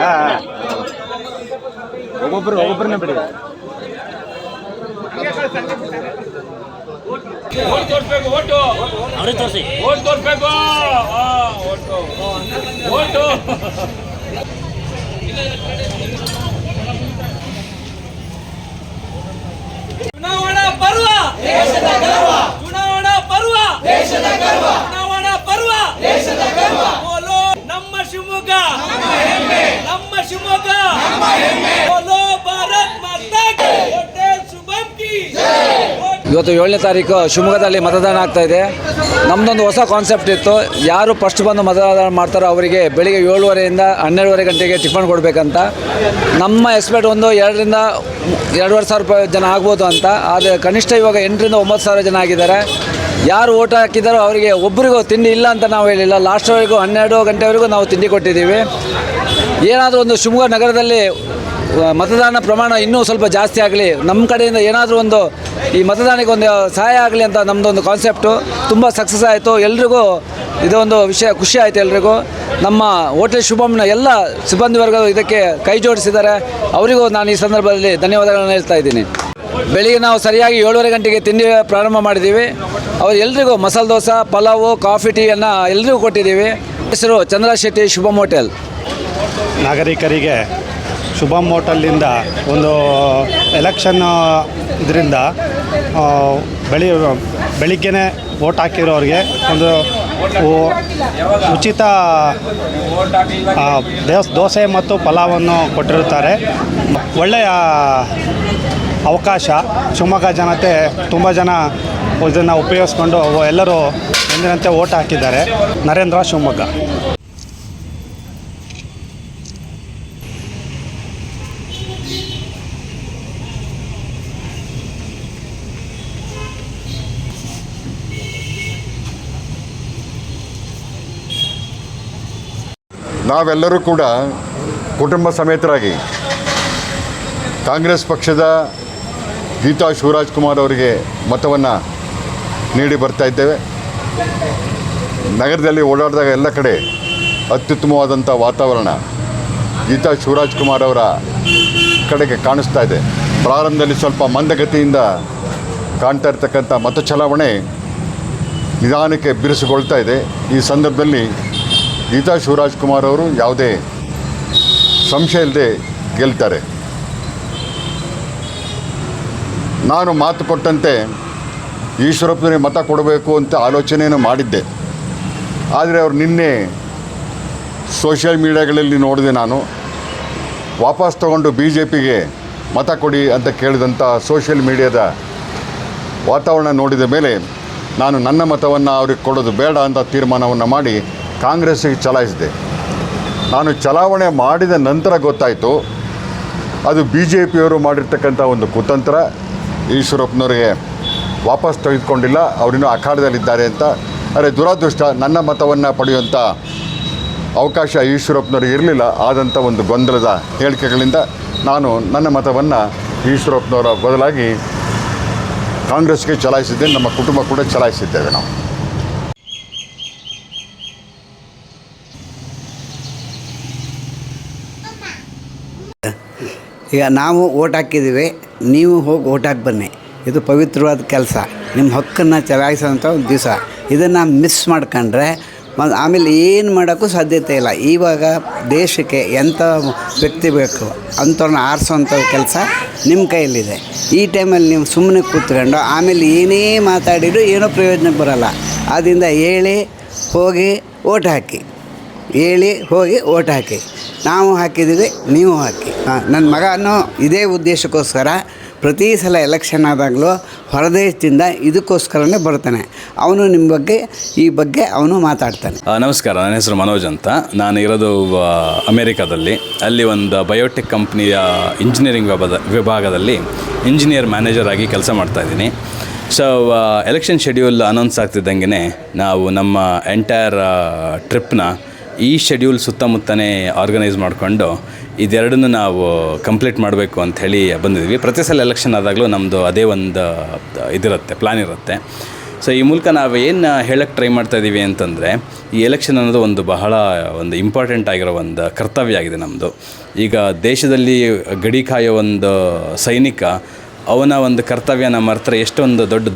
ಹಾಂ ಒಬ್ಬೊಬ್ಬರು ಒಬ್ಬೊಬ್ಬರನ್ನ ಬಿಡಿ. ಓಟ್ ತೋರಿಸ್ಬೇಕು ಓಟು ಅವ್ರಿಗೆ ತೋರಿಸಿ. ಓಟ್ ತೋರಿಸ್ಬೇಕು. ಓಟು. ಓಟು. ಶಿವಮೊಗ್ಗ ನಮ್ಮ ಶಿವಮೊಗ್ಗ. ಇವತ್ತು ಏಳನೇ ತಾರೀಕು ಶಿವಮೊಗ್ಗದಲ್ಲಿ ಮತದಾನ ಆಗ್ತಾ ಇದೆ. ನಮ್ಮದೊಂದು ಹೊಸ ಕಾನ್ಸೆಪ್ಟ್ ಇತ್ತು. ಯಾರು ಫಸ್ಟ್ ಬಂದು ಮತದಾನ ಮಾಡ್ತಾರೋ ಅವರಿಗೆ ಬೆಳಿಗ್ಗೆ ಏಳುವರೆಯಿಂದ ಹನ್ನೆರಡುವರೆ ಗಂಟೆಗೆ ಟಿಫನ್ ಕೊಡಬೇಕಂತ. ನಮ್ಮ ಎಕ್ಸ್ಪೆಕ್ಟ್ ಒಂದು ಎರಡರಿಂದ ಎರಡೂವರೆ ಸಾವಿರ ರೂಪಾಯಿ ಜನ ಆಗ್ಬೋದು ಅಂತ. ಆದರೆ ಕನಿಷ್ಠ ಇವಾಗ ಎಂಟರಿಂದ ಒಂಬತ್ತು ಸಾವಿರ ಜನ ಆಗಿದ್ದಾರೆ. ಯಾರು ಓಟ್ ಹಾಕಿದಾರೋ ಅವರಿಗೆ ಒಬ್ಬರಿಗೂ ತಿಂಡಿ ಇಲ್ಲ ಅಂತ ನಾವು ಹೇಳಿಲ್ಲ. ಲಾಸ್ಟ್ವರೆಗೂ ಹನ್ನೆರಡು ಗಂಟೆವರೆಗೂ ನಾವು ತಿಂಡಿ ಕೊಟ್ಟಿದ್ದೀವಿ. ಏನಾದರೂ ಒಂದು ಶಿವಮೊಗ್ಗ ನಗರದಲ್ಲಿ ಮತದಾನ ಪ್ರಮಾಣ ಇನ್ನೂ ಸ್ವಲ್ಪ ಜಾಸ್ತಿ ಆಗಲಿ ನಮ್ಮ ಕಡೆಯಿಂದ ಏನಾದರೂ ಒಂದು ಈ ಮತದಾನಕ್ಕೆ ಒಂದು ಸಹಾಯ ಆಗಲಿ ಅಂತ ನಮ್ಮದೊಂದು ಕಾನ್ಸೆಪ್ಟು ತುಂಬ ಸಕ್ಸಸ್ ಆಯಿತು. ಎಲ್ರಿಗೂ ಇದೊಂದು ವಿಷಯ ಖುಷಿ ಆಯಿತು ಎಲ್ರಿಗೂ. ನಮ್ಮ ಹೋಟೆಲ್ ಶುಭಮ್ನ ಎಲ್ಲ ಸಿಬ್ಬಂದಿ ವರ್ಗ ಇದಕ್ಕೆ ಕೈ ಜೋಡಿಸಿದ್ದಾರೆ. ಅವರಿಗೂ ನಾನು ಈ ಸಂದರ್ಭದಲ್ಲಿ ಧನ್ಯವಾದಗಳನ್ನು ಹೇಳ್ತಾ ಇದ್ದೀನಿ. ಬೆಳಿಗ್ಗೆ ನಾವು ಸರಿಯಾಗಿ ಏಳುವರೆ ಗಂಟೆಗೆ ತಿಂಡಿ ಪ್ರಾರಂಭ ಮಾಡಿದ್ದೀವಿ. ಅವ್ರು ಎಲ್ರಿಗೂ ಮಸಾಲೆ ದೋಸೆ, ಪಲಾವು, ಕಾಫಿ ಟೀಯನ್ನು ಎಲ್ರಿಗೂ ಕೊಟ್ಟಿದ್ದೀವಿ. ಹೆಸರು ಚಂದ್ರ ಶೆಟ್ಟಿ ಶುಭಮ್ ಹೋಟೆಲ್. ನಾಗರಿಕರಿಗೆ ಶುಭಮ್ ಹೋಟೆಲಿಂದ ಒಂದು ಎಲೆಕ್ಷನ್ ಇದರಿಂದ ಬೆಳಿ, ಬೆಳಿಗ್ಗೆನೇ ವೋಟ್ ಹಾಕಿರೋರಿಗೆ ಒಂದು ಉಚಿತ ದೋಸೆ ಮತ್ತು ಪಲಾವನ್ನು ಕೊಟ್ಟಿರುತ್ತಾರೆ. ಒಳ್ಳೆಯ ಅವಕಾಶ. ಶಿವಮೊಗ್ಗ ಜನತೆ ತುಂಬ ಜನ ಇದನ್ನು ಉಪಯೋಗಿಸ್ಕೊಂಡು ಎಲ್ಲರೂ ಎಂದಿನಂತೆ ಓಟ್ ಹಾಕಿದ್ದಾರೆ. ನರೇಂದ್ರ ಶಿವಮೊಗ್ಗ. ನಾವೆಲ್ಲರೂ ಕೂಡ ಕುಟುಂಬ ಸಮೇತರಾಗಿ ಕಾಂಗ್ರೆಸ್ ಪಕ್ಷದ ಗೀತಾ ಶಿವರಾಜ್ ಕುಮಾರ್ ಅವರಿಗೆ ಮತವನ್ನು ನೀಡಿ ಬರ್ತಾ ಇದ್ದೇವೆ. ನಗರದಲ್ಲಿ ಓಡಾಡಿದಾಗ ಎಲ್ಲ ಕಡೆ ಅತ್ಯುತ್ತಮವಾದಂಥ ವಾತಾವರಣ ಗೀತಾ ಶಿವರಾಜ್ ಕುಮಾರ್ ಅವರ ಕಡೆಗೆ ಕಾಣಿಸ್ತಾ ಇದೆ. ಪ್ರಾರಂಭದಲ್ಲಿ ಸ್ವಲ್ಪ ಮಂದಗತಿಯಿಂದ ಕಾಣ್ತಾ ಇರ್ತಕ್ಕಂಥ ಮತ ಚಲಾವಣೆ ನಿಧಾನಕ್ಕೆ ಬಿರುಸುಗೊಳ್ತಾ ಇದೆ. ಈ ಸಂದರ್ಭದಲ್ಲಿ ಗೀತಾ ಶಿವರಾಜ್ ಕುಮಾರ್ ಅವರು ಯಾವುದೇ ಸಂಶಯ ಇಲ್ಲದೆ ಗೆಲ್ತಾರೆ. ನಾನು ಮಾತು ಕೊಟ್ಟಂತೆ ಈಶ್ವರಪ್ಪನಿಗೆ ಮತ ಕೊಡಬೇಕು ಅಂತ ಆಲೋಚನೆಯನ್ನು ಮಾಡಿದ್ದೆ. ಆದರೆ ಅವರು ನಿನ್ನೆ ಸೋಷಿಯಲ್ ಮೀಡಿಯಾಗಳಲ್ಲಿ ನೋಡಿದೆ ನಾನು, ವಾಪಸ್ ತಗೊಂಡು ಬಿ ಜೆ ಪಿಗೆ ಮತ ಕೊಡಿ ಅಂತ ಕೇಳಿದಂಥ ಸೋಷಿಯಲ್ ಮೀಡಿಯಾದ ವಾತಾವರಣ ನೋಡಿದ ಮೇಲೆ ನಾನು ನನ್ನ ಮತವನ್ನು ಅವ್ರಿಗೆ ಕೊಡೋದು ಬೇಡ ಅಂತ ತೀರ್ಮಾನವನ್ನು ಮಾಡಿ ಕಾಂಗ್ರೆಸ್ಸಿಗೆ ಚಲಾಯಿಸಿದೆ. ನಾನು ಚಲಾವಣೆ ಮಾಡಿದ ನಂತರ ಗೊತ್ತಾಯಿತು, ಅದು ಬಿ ಜೆ ಪಿಯವರು ಮಾಡಿರ್ತಕ್ಕಂಥ ಒಂದು ಕುತಂತ್ರ. ಈಶ್ವರಪ್ಪನವರಿಗೆ ವಾಪಸ್ ತೆಗೆದುಕೊಂಡಿಲ್ಲ. ಅವರಿನ್ನೂ ಅಖಾಡದಲ್ಲಿದ್ದಾರೆ ಅಂತ. ಆದರೆ ದುರಾದೃಷ್ಟ ನನ್ನ ಮತವನ್ನು ಪಡೆಯುವಂಥ ಅವಕಾಶ ಈಶ್ವರಪ್ಪನವ್ರಿಗೆ ಇರಲಿಲ್ಲ. ಆದಂಥ ಒಂದು ಗೊಂದಲದ ಹೇಳಿಕೆಗಳಿಂದ ನಾನು ನನ್ನ ಮತವನ್ನು ಈಶ್ವರಪ್ಪನವರ ಬದಲಾಗಿ ಕಾಂಗ್ರೆಸ್ಗೆ ಚಲಾಯಿಸಿದ್ದೇನೆ. ನಮ್ಮ ಕುಟುಂಬ ಕೂಡ ಚಲಾಯಿಸಿದ್ದೇವೆ ನಾವು. ಈಗ ನಾವು ಓಟ್ ಹಾಕಿದ್ದೀವಿ. ನೀವು ಹೋಗಿ ಓಟ್ ಹಾಕಿ ಬನ್ನಿ. ಇದು ಪವಿತ್ರವಾದ ಕೆಲಸ. ನಿಮ್ಮ ಹಕ್ಕನ್ನು ಚಲಾಯಿಸೋಂಥ ಒಂದು ದಿವಸ. ಇದನ್ನು ಮಿಸ್ ಮಾಡ್ಕೊಂಡ್ರೆ ಆಮೇಲೆ ಏನು ಮಾಡೋಕ್ಕೂ ಸಾಧ್ಯತೆ ಇಲ್ಲ. ಇವಾಗ ದೇಶಕ್ಕೆ ಎಂಥ ವ್ಯಕ್ತಿ ಬೇಕು, ಅಂಥವ್ರನ್ನ ಆರಿಸೋಂಥ ಕೆಲಸ ನಿಮ್ಮ ಕೈಯಲ್ಲಿದೆ. ಈ ಟೈಮಲ್ಲಿ ನೀವು ಸುಮ್ಮನೆ ಕೂತ್ಕೊಂಡು, ಆಮೇಲೆ ಏನೇ ಮಾತಾಡಿದ್ರು ಏನೋ ಪ್ರಯೋಜನಕ್ಕೆ ಬರೋಲ್ಲ. ಆದ್ದರಿಂದ ಹೇಳಿ, ಹೋಗಿ ಓಟ್ ಹಾಕಿ. ಹೇಳಿ ಹೋಗಿ ಓಟ್ ಹಾಕಿ. ನಾವು ಹಾಕಿದ್ದೀವಿ, ನೀವು ಹಾಕಿ. ನನ್ನ ಮಗನೂ ಇದೇ ಉದ್ದೇಶಕ್ಕೋಸ್ಕರ ಪ್ರತಿ ಸಲ ಎಲೆಕ್ಷನ್ ಆದಾಗಲೂ ಹೊರದೇಶದಿಂದ ಇದಕ್ಕೋಸ್ಕರನೇ ಬರ್ತಾನೆ. ಅವನು ನಿಮ್ಮ ಬಗ್ಗೆ, ಈ ಬಗ್ಗೆ ಅವನು ಮಾತಾಡ್ತಾನೆ. ನಮಸ್ಕಾರ, ನನ್ನ ಹೆಸರು ಮನೋಜ್ ಅಂತ. ನಾನು ಇರೋದು ಅಮೇರಿಕಾದಲ್ಲಿ. ಅಲ್ಲಿ ಒಂದು ಬಯೋಟೆಕ್ ಕಂಪ್ನಿಯ ಇಂಜಿನಿಯರಿಂಗ್ ವಿಭಾಗದ ವಿಭಾಗದಲ್ಲಿ ಇಂಜಿನಿಯರ್ ಮ್ಯಾನೇಜರ್ ಆಗಿ ಕೆಲಸ ಮಾಡ್ತಾಯಿದ್ದೀನಿ ಸೊ ಎಲೆಕ್ಷನ್ ಶೆಡ್ಯೂಲ್ ಅನೌನ್ಸ್ ಆಗ್ತಿದ್ದಂಗೆ ನಾವು ನಮ್ಮ ಎಂಟೈರ್ ಟ್ರಿಪ್ನ ಈ ಶೆಡ್ಯೂಲ್ ಸುತ್ತಮುತ್ತನೇ ಆರ್ಗನೈಸ್ ಮಾಡಿಕೊಂಡು ಇದೆರಡನ್ನು ನಾವು ಕಂಪ್ಲೀಟ್ ಮಾಡಬೇಕು ಅಂಥೇಳಿ ಬಂದಿದ್ವಿ ಪ್ರತಿ ಸಲ ಎಲೆಕ್ಷನ್ ಆದಾಗಲೂ ನಮ್ಮದು ಅದೇ ಒಂದು ಇದಿರುತ್ತೆ ಪ್ಲ್ಯಾನ್ ಇರುತ್ತೆ. ಸೊ ಈ ಮೂಲಕ ನಾವು ಏನು ಹೇಳಕ್ಕೆ ಟ್ರೈ ಮಾಡ್ತಾ ಇದ್ದೀವಿ ಅಂತಂದರೆ, ಈ ಎಲೆಕ್ಷನ್ ಅನ್ನೋದು ಒಂದು ಬಹಳ ಒಂದು ಇಂಪಾರ್ಟೆಂಟ್ ಆಗಿರೋ ಒಂದು ಕರ್ತವ್ಯ ಆಗಿದೆ ನಮ್ಮದು ಈಗ ದೇಶದಲ್ಲಿ ಗಡಿ ಕಾಯೋ ಒಂದು ಸೈನಿಕ, ಅವನ ಒಂದು ಕರ್ತವ್ಯ ನಮ್ಮ ಹತ್ರ ಎಷ್ಟೊಂದು ದೊಡ್ಡ